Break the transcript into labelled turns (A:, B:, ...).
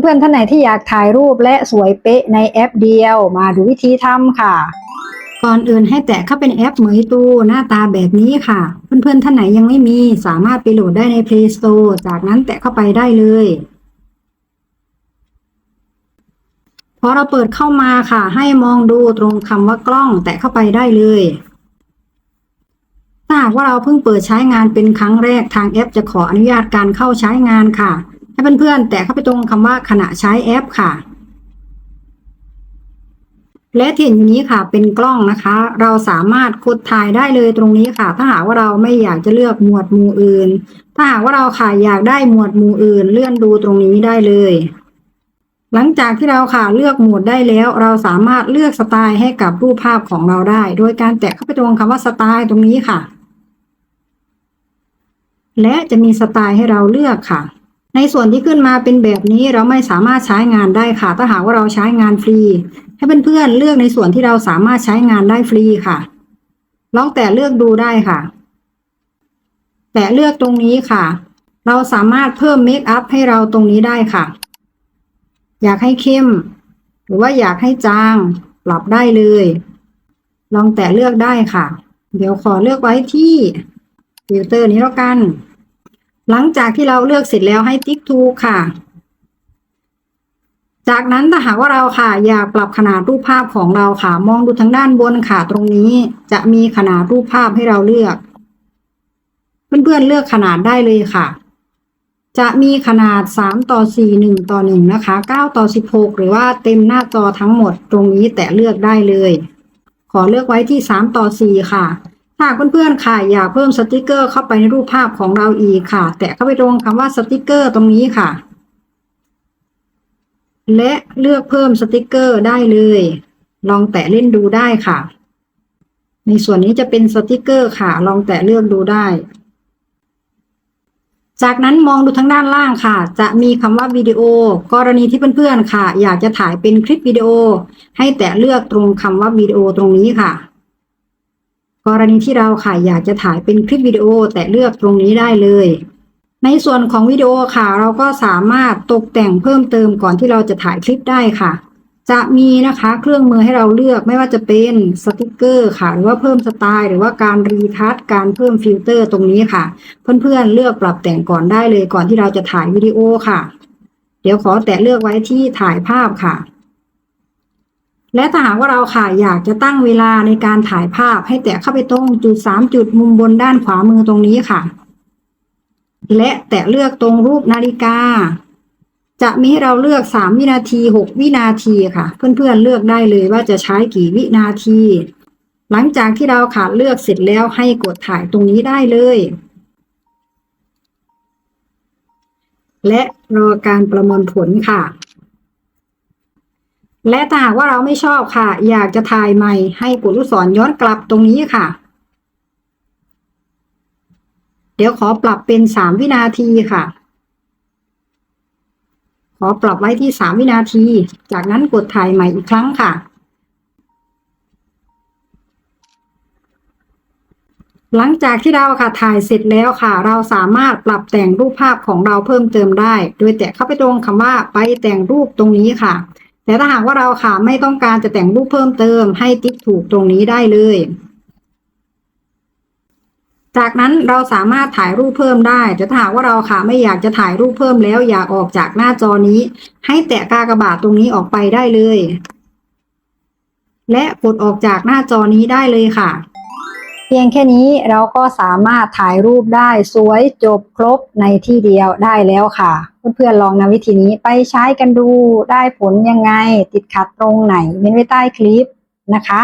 A: เพื่อนๆท่านไหนที่อยากถ่ายรูปและสวยเป๊ะในแอปเดียว มาดูวิธีทำค่ะ ก่อนอื่นให้แตะเข้าเป็นแอปเหมยตูหน้าตาแบบนี้ค่ะ เพื่อนๆท่านไหนยังไม่มีสามารถไปโหลดได้ใน Play Store จากนั้นแตะเข้าไปได้เลยพอเราเปิดเข้ามาค่ะ ให้มองดูตรงคำว่ากล้อง แตะเข้าไปได้เลยถ้าหากว่าเราเพิ่งเปิดใช้งานเป็นครั้งแรกทางแอปจะขออนุญาตการเข้าใช้งานค่ะ ให้เพื่อนๆแตะเข้าไปตรงคำว่าขณะใช้แอปค่ะ และที่เห็นอยู่นี้ค่ะเป็นกล้องนะคะ เราสามารถกดถ่ายได้เลยตรงนี้ค่ะ ถ้าหากว่าเราไม่อยากจะเลือกหมวดหมู่อื่น ถ้าหากว่าเราค่ะอยากได้หมวดหมู่อื่น เลื่อนดูตรงนี้ได้เลยหลังจากที่เราค่ะเลือกหมวดได้แล้ว เราสามารถเลือกสไตล์ให้กับรูปภาพของเราได้ โดยการแตะเข้าไปตรงคำว่าสไตล์ตรงนี้ค่ะ และจะมีสไตล์ให้เราเลือกค่ะ ในส่วนที่ขึ้นมาเป็นแบบนี้เราไม่สามารถใช้งานได้ค่ะ ถ้าหากว่าเราใช้งานฟรี ให้เพื่อนๆเลือกในส่วนที่เราสามารถใช้งานได้ฟรีค่ะ ลองแต่เลือกดูได้ค่ะ แต่เลือกตรงนี้ค่ะ เราสามารถเพิ่มเมคอัพให้เราตรงนี้ได้ค่ะ อยากให้เข้ม หรือว่าอยากให้จางปรับได้เลย ลองแต่เลือกได้ค่ะ เดี๋ยวขอเลือกไว้ที่ฟิลเตอร์นี้แล้วกัน หลังจากที่เราเลือกเสร็จแล้วให้ติ๊กถูค่ะ จากนั้นถ้าหากว่าเราค่ะ อยากปรับขนาดรูปภาพของเราค่ะ มองดูทางด้านบนค่ะ ตรงนี้จะมีขนาดรูปภาพให้เราเลือก เพื่อนๆเลือกขนาดได้เลยค่ะ จะมีขนาด 3 ต่อ 4 1 ต่อ 1 นะคะ 9 ต่อ 16 หรือว่าเต็มหน้าจอทั้งหมดตรงนี้แต่เลือกได้เลย ขอเลือกไว้ที่ 3 ต่อ 4 ค่ะ ถ้าเพื่อนๆค่ะอยากเพิ่มสติกเกอร์เข้าไปในรูปภาพของเราอีกค่ะ แตะเข้าไปตรงคำว่าสติกเกอร์ตรงนี้ค่ะ และเลือกเพิ่มสติกเกอร์ได้เลย ลองแตะเล่นดูได้ค่ะ ในส่วนนี้จะเป็นสติกเกอร์ค่ะ ลองแตะเลือกดูได้ จากนั้นมองดูทางด้านล่างค่ะ จะมีคำว่าวิดีโอ กรณีที่เพื่อนๆค่ะ อยากจะถ่ายเป็นคลิปวิดีโอ ให้แตะเลือกตรงคำว่าวิดีโอตรงนี้ค่ะ กรณีที่เราค่ะอยากจะถ่ายเป็นคลิปวิดีโอแตะเลือกตรงนี้ได้เลย ในส่วนของวิดีโอค่ะ เราก็สามารถตกแต่งเพิ่มเติมก่อนที่เราจะถ่ายคลิปได้ค่ะ จะมีนะคะเครื่องมือให้เราเลือกไม่ว่าจะเป็นสติกเกอร์ค่ะ หรือว่าเพิ่มสไตล์ หรือว่าการรีทัชการเพิ่มฟิลเตอร์ตรงนี้ค่ะ เพื่อนๆเลือกปรับแต่งก่อนได้เลยก่อนที่เราจะถ่ายวิดีโอค่ะ เดี๋ยวขอแตะเลือกไว้ที่ถ่ายภาพค่ะ และถ้าหากว่าเราค่ะอยากจะตั้งเวลาในการถ่ายภาพให้แตะเข้าไปตรงจุดสามจุดมุมบนด้านขวามือตรงนี้ค่ะ และแตะเลือกตรงรูปนาฬิกา จะมีให้เราเลือก3วินาที6วินาทีค่ะ เพื่อนๆเลือกได้เลยว่าจะใช้กี่วินาที หลังจากที่เราค่ะเลือกเสร็จแล้วให้กดถ่ายตรงนี้ได้เลย และรอการประมวลผลค่ะ และถ้าหากว่าเราไม่ชอบค่ะ อยากจะถ่ายใหม่ให้กดลูกศรย้อนกลับตรงนี้ค่ะ เดี๋ยวขอปรับเป็น3วินาทีค่ะ ขอปรับไว้ที่3วินาที จากนั้นกดถ่ายใหม่อีกครั้งค่ะ หลังจากที่เราค่ะถ่ายเสร็จแล้วค่ะ เราสามารถปรับแต่งรูปภาพของเราเพิ่มเติมได้ โดยแตะเข้าไปตรงคำว่าไปแต่งรูปตรงนี้ค่ะ แต่ถ้าหากว่าเราค่ะไม่ต้องการจะแต่งรูปเพิ่มเติมให้ติ๊กถูกตรงนี้ได้เลย จากนั้นเราสามารถถ่ายรูปเพิ่มได้แต่ถ้าหากว่าเราค่ะไม่อยากจะถ่ายรูปเพิ่มแล้วอยากออกจากหน้าจอนี้ ให้แตะกากบาทตรงนี้ออกไปได้เลย และกดออกจากหน้าจอนี้ได้เลยค่ะ พียงแค่นี้เราก็สามารถถ่ายรูปได้สวยจบครบในที่เดียวได้แล้วค่ะ เพื่อนๆลองนำวิธีนี้ไปใช้กันดูได้ผลยังไง ติดขัดตรงไหนเม้นไว้ใต้คลิปนะคะ